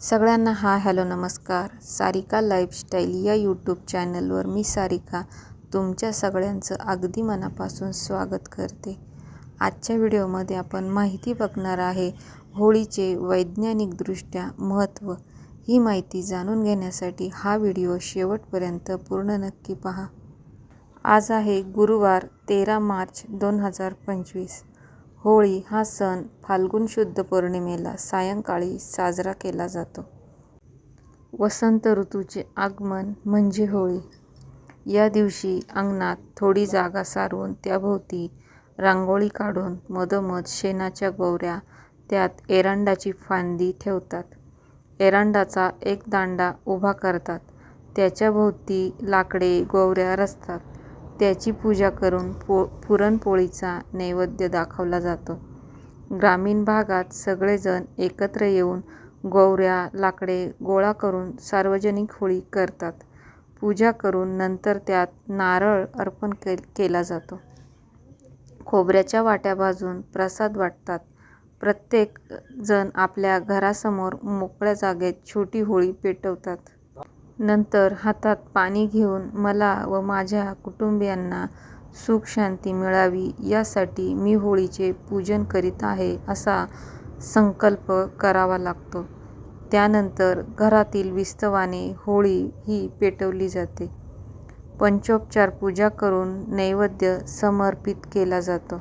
सगळ्यांना हा हॅलो नमस्कार. सारिका लाईफस्टाईल या यूट्यूब चॅनलवर मी सारिका तुमच्या सगळ्यांचं अगदी मनापासून स्वागत करते. आजच्या व्हिडिओमध्ये आपण माहिती बघणार आहे होळीचे वैज्ञानिकदृष्ट्या महत्त्व. ही माहिती जाणून घेण्यासाठी हा व्हिडिओ शेवटपर्यंत पूर्ण नक्की पहा. आज आहे गुरुवार तेरा मार्च दोन हजार पंचवीस. होळी हा सण फाल्गुन शुद्ध पौर्णिमेला सायंकाळी साजरा केला जातो. वसंत ऋतूचे आगमन म्हणजे होळी. या दिवशी अंगणात थोडी जागा सारून त्याभोवती रांगोळी काढून मधोमध शेणाच्या गोवऱ्या त्यात एरंडाची फांदी ठेवतात. एरंडाचा एक दांडा उभा करतात. त्याच्याभोवती लाकडे गोवऱ्या रचतात. त्याची पूजा करून पो पुरणपोळीचा नैवेद्य दाखवला जातो. ग्रामीण भागात सगळेजण एकत्र येऊन गोवऱ्या लाकडे गोळा करून सार्वजनिक होळी करतात. पूजा करून नंतर त्यात नारळ अर्पण के केला जातो. खोबऱ्याच्या वाट्या भाजून प्रसाद वाटतात. प्रत्येक जण आपल्या घरासमोर मोकळ्या जागेत छोटी होळी पेटवतात. नंतर हातात पाणी घेऊन मला व माझ्या कुटुंबियांना सुख शांती मिळावी यासाठी मी होळीचे पूजन करीत आहे असा संकल्प करावा लागतो. त्यानंतर घरातील विस्तवाने होळी ही पेटवली जाते. पंचोपचार पूजा करून नैवेद्य समर्पित केला जातो.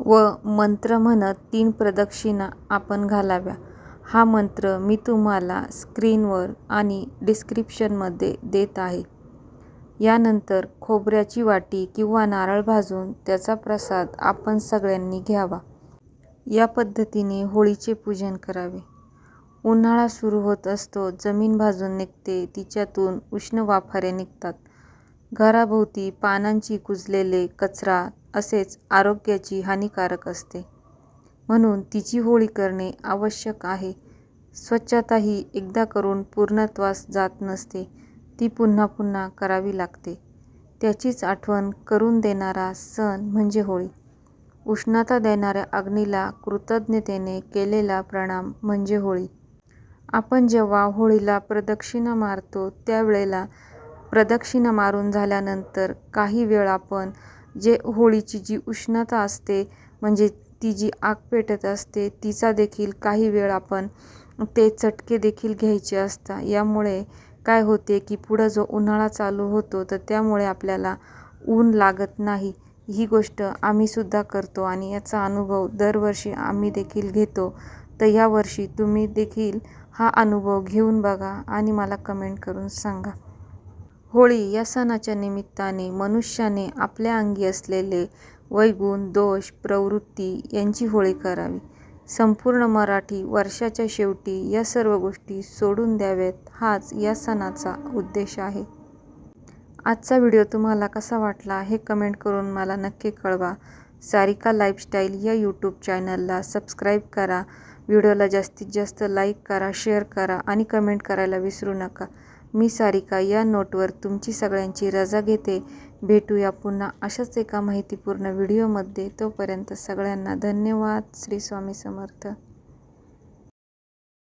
व मंत्र म्हणत तीन प्रदक्षिणा आपण घालाव्या. हा मंत्र मी तुम्हाला स्क्रीनवर आणि डिस्क्रिप्शनमध्ये देत आहे. यानंतर खोबऱ्याची वाटी किंवा नारळ भाजून त्याचा प्रसाद आपण सगळ्यांनी घ्यावा. या पद्धतीने होळीचे पूजन करावे. उन्हाळा सुरू होत असतो जमीन भाजून निघते तिच्यातून उष्ण वाफारे निघतात. घराभोवती पानांची कुजलेले कचरा असेच आरोग्याची हानिकारक असते. म्हणून तिची होळी करणे आवश्यक आहे. स्वच्छता ही एकदा करून पूर्णत्वास जात नसते. ती पुन्हा पुन्हा करावी लागते. त्याचीच आठवण करून देणारा सण म्हणजे होळी. उष्णता देणाऱ्या अग्नीला कृतज्ञतेने केलेला प्रणाम म्हणजे होळी. आपण जेव्हा होळीला प्रदक्षिणा मारतो त्यावेळेला प्रदक्षिणा मारून झाल्यानंतर काही वेळ आपण जे होळीची जी उष्णता असते म्हणजे ती जी आग पेटत असते तिचा देखील काही वेळ आपण ते चटके देखील घ्यायचे असतात यामुळे काय होते की पुढं जो उन्हाळा चालू होतो तर त्यामुळे आपल्याला ऊन लागत नाही. ही गोष्ट आम्हीसुद्धा करतो आणि याचा अनुभव दरवर्षी आम्ही देखील घेतो. तर यावर्षी तुम्ही देखील हा अनुभव घेऊन बघा आणि मला कमेंट करून सांगा. होळी या सणाच्या निमित्ताने मनुष्याने आपल्या अंगी असलेले वैगुण दोष प्रवृत्ती यांची होळी करावी. संपूर्ण मराठी वर्षाच्या शेवटी या सर्व गोष्टी सोडून द्याव्यात हाच या सणाचा उद्देश आहे. आजचा व्हिडिओ तुम्हाला कसा वाटला हे कमेंट करून मला नक्की कळवा. सारिका लाईफस्टाईल या यूट्यूब चॅनलला सबस्क्राईब करा. व्हिडिओला जास्तीत जास्त लाईक करा शेअर करा आणि कमेंट करायला विसरू नका. मी सारिका या नोटवर तुमची सगळ्यांची रजा घेते. भेटूया पुन्हा अशाच एका माहितीपूर्ण व्हिडिओमध्ये. तोपर्यंत सगळ्यांना धन्यवाद. श्री स्वामी समर्थ.